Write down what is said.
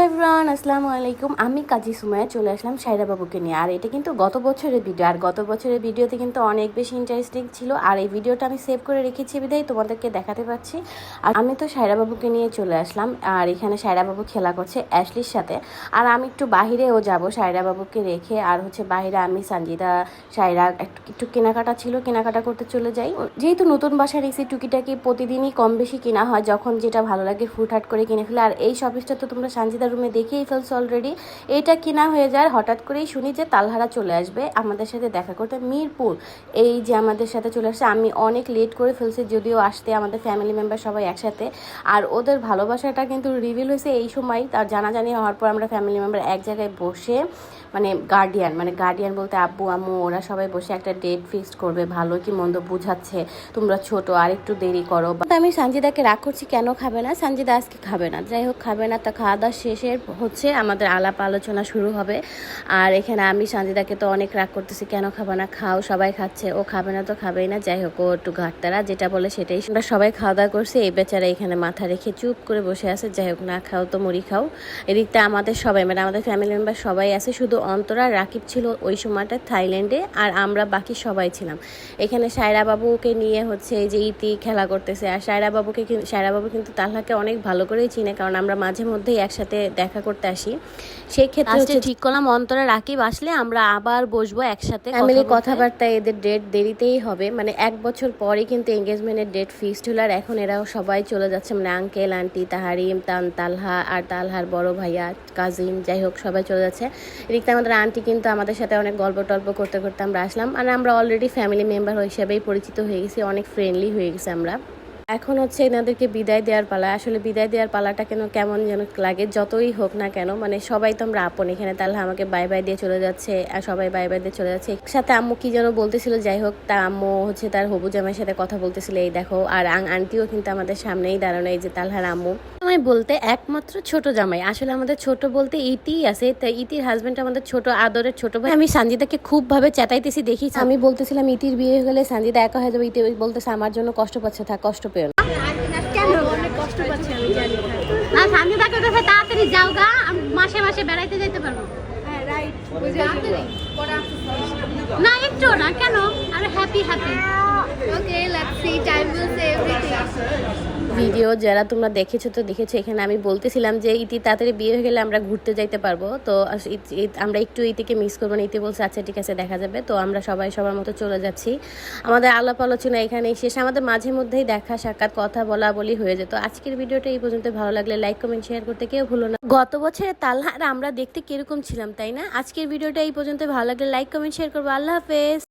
Hello everyone আসসালামু আলাইকুম। আমি কাজী সুমায়া চলে আসলাম সাইরা বাবুকে নিয়ে। আর এটা কিন্তু গত বছরের ভিডিও আর গত বছরের ভিডিওতে কিন্তু অনেক বেশি ইন্টারেস্টিং ছিল। আর এই ভিডিওটা আমি সেভ করে রেখেছি বিধায় তোমাদেরকে দেখাতে পাচ্ছি। আর আমি তো সাইরা বাবুকে নিয়ে চলে আসলাম, আর এখানে সাইরা বাবু খেলা করছে অ্যাশলির সাথে। আর আমি একটু বাহিরেও যাব সাইরা বাবুকে রেখে, আর হচ্ছে বাইরে আমি সঞ্জিতা, সাইরা একটু কেনাকাটা ছিল, কেনাকাটা করতে চলে যাই। যেহেতু নতুন বাসায় রেখেছি টুকিটাকি প্রতিদিনই কম বেশি কেনা হয়, যখন যেটা ভালো লাগে ফুটহাট করে কিনে ফেলে। আর এই শপিসটা তো তোমরা সানজিদা রুমে দেখেই ফেলছো অলরেডি এইটা কিনা হয়ে যায়, হঠাৎ করেই শুনি যে তালহারা চলে আসবে। আমাদের সাথে দেখা করতে মিরপুর। এই যে আমাদের সাথে চলে আসছে, আমি অনেক লেট করে ফেলছি, যদিও আসতে আমাদের ফ্যামিলি মেম্বার সবাই একসাথে। আর ওদের ভালোবাসাটা কিন্তু রিভিল হয়েছে এই সময়। তার জানাজানি হওয়ার পর আমরা ফ্যামিলি মেম্বার এক জায়গায় বসে মানে গার্ডিয়ান মানে গার্ডিয়ান বলতে আব্বু, আম্মু, ওরা সবাই বসে একটা ডেট ফিক্সড করবে, ভালো কি মন্দ বুঝাচ্ছে। তোমরা ছোট, আর একটু দেরি করো। আমি সঞ্জিদাকে রাগ করছি, কেন খাবে না? সঞ্জিদা আজকে খাবে না। যাই হোক, খাবে না, তা খাওয়া দাওয়া শেষের হচ্ছে আমাদের আলাপ আলোচনা শুরু হবে। আর এখানে আমি সানজিদাকে তো অনেক রাগ করতেছি, কেন খাবে না? খাও, সবাই খাচ্ছে। ও খাবে না তো খাবেই না। যাই হোক, ও একটু ঘাটতারা, যেটা বলে সেটাই আমরা সবাই খাওয়া দাওয়া করছি। এই বেচারা এখানে মাথা রেখে চুপ করে বসে আছে। যাই হোক, না খাও তো মুড়ি খাও। এদিকটা আমাদের সবাই মানে আমাদের ফ্যামিলি মেম্বার সবাই আছে। শুধু অন্তরা রাকিব ছিল ওই সময়টা থাইল্যান্ডে, আর আমরা বাকি সবাই ছিলাম। এখানে সায়রা বাবুকে নিয়ে হচ্ছে যে ইতি খেলা করতেছে। আর সায়রা বাবুকে সায়রা বাবু কিন্তু তালহাকে অনেক ভালো করেই চিনে, কারণ আমরা মাঝে মধ্যেই একসাথে দেখা করতে আসি। সেই ক্ষেত্রে ঠিক করলাম অন্তরা রাকিব আসলে আমরা আবার বসবো একসাথে ফ্যামিলি কথাবার্তা এদের ডেট দেরিতেই হবে। মানে এক বছর পরে কিন্তু এঙ্গেজমেন্টের ডেট ফিক্সড হলো আর এখন এরাও সবাই চলে যাচ্ছে। মানে আঙ্কেল আন্টি তাহারিম তান তালহা আর তালহার বড় ভাইয়া কাজিন যাই হোক সবাই চলে যাচ্ছে। এদিকে আমাদের আন্টি কিন্তু আমাদের সাথে অনেক গল্প টল্প করতে করতে আমরা আসলাম। আর আমরা অলরেডি ফ্যামিলি মেম্বার হিসেবেই পরিচিত হয়ে গেছি অনেক ফ্রেন্ডলি হয়ে গেছি আমরা। এখন হচ্ছে এনাদেরকে বিদায় দেওয়ার পালা। আসলে বিদায় দেওয়ার পালাটা কেন, কেমন যেন লাগে, যতই হোক না কেন। মানে সবাই তো আমরা আপন এখানে। তাহলে আমাকে বাই বাই দিয়ে চলে যাচ্ছে, আর সবাই বাই বাই দিয়ে চলে যাচ্ছে। একসাথে আম্মু কি যেন বলতেছিল, যাই হোক, তা আম্মু হচ্ছে তার হবু জামাইয়ের সাথে কথা বলতেছিল, এই দেখো। আর আং, আন্টিও কিন্তু আমাদের সামনেই দাঁড়ানো, এই যে তালহার আম্মু। জামাই বলতে একমাত্র ছোট জামাই। আসলে আমাদের ছোট বলতে ইতি আছে তা ইতির হাজবেন্ড আমাদের ছোট আদরের ছোট ভাই। আমি সঞ্জিতাকে খুব ভাবে চেতাইতেছি দেখি আমি বলতেছিলাম ইতির বিয়ে হয়ে গেলে সঞ্জিতা একা হয়ে যাবে। ইতি বলতেছে আমার জন্য কষ্ট পাচ্ছে থাক কষ্ট পেও না। কষ্ট পাচ্ছি আমি জানি না কাছে তাড়াতাড়ি যাও গা মাসে মাসে বেড়াইতে যেতে পারব। হ্যাঁ না একটু না কেন? আরে হ্যাপি হ্যাপি ভিডিও যারা তোমরা দেখেছ তো দেখেছ, এখানে আমি বলতেছিলাম যে ইতি তাড়াতাড়ি বিয়ে হয়ে গেলে আমরা ঘুরতে যাইতে পারব। তো আমরা একটু ইতিকে মিস করব না। ইতি বলছে আচ্ছা ঠিক আছে, দেখা যাবে। তো আমরা সবাই সবার মতো চলে যাচ্ছি। আমাদের আলাপ আলোচনা এখানেই শেষ। আমাদের মাঝে মধ্যেই দেখা, সাক্ষাৎ, কথা বলা বলি হয়ে যেত। আজকের ভিডিওটা এই পর্যন্ত। ভালো লাগলে লাইক কমেন্ট শেয়ার করতে কেউ ভুলো না। গত বছরে তালহার আমরা দেখতে কীরকম ছিলাম, তাই না? আজকের ভিডিওটা এই পর্যন্ত। ভালো লাগলে লাইক কমেন্ট শেয়ার করব। আল্লাহ হাফেজ।